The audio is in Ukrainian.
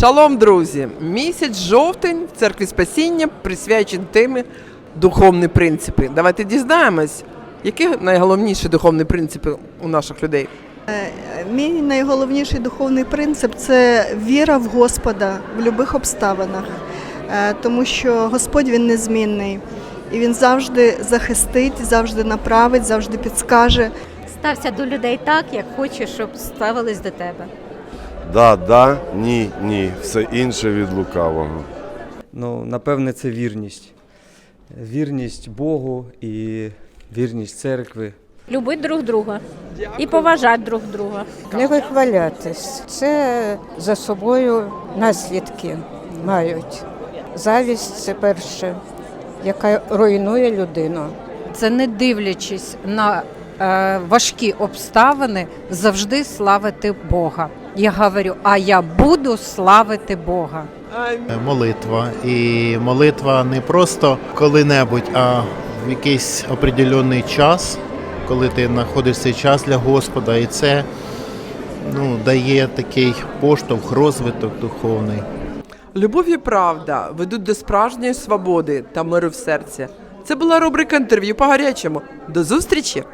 Шалом, друзі! Місяць жовтень в церкві спасіння присвячений темі духовні принципи. Давайте дізнаємось, які найголовніші духовні принципи у наших людей. Мій найголовніший духовний принцип це віра в Господа в будь-яких обставинах, Е, тому що Господь він незмінний і він завжди захистить, завжди направить, завжди підскаже. Стався до людей так, як хочеш, щоб ставились до тебе. Да, да, ні, ні. Все інше від лукавого. Ну, напевне, це вірність. Вірність Богу і вірність церкви. Любить друг друга і поважати друг друга. Не вихвалятись. Це за собою наслідки мають. Завість це перше, яка руйнує людину. це не дивлячись на е, важкі обставини, завжди славити Бога. Я говорю, а я буду славити Бога. молитва. І молитва не просто коли-небудь, а в якийсь определений час, коли ти знаходиш цей час для Господа, і це ну, дає такий поштовх, розвиток духовний. Любов і правда ведуть до справжньої свободи та миру в серці. Це була рубрика інтерв'ю по гарячому. До зустрічі!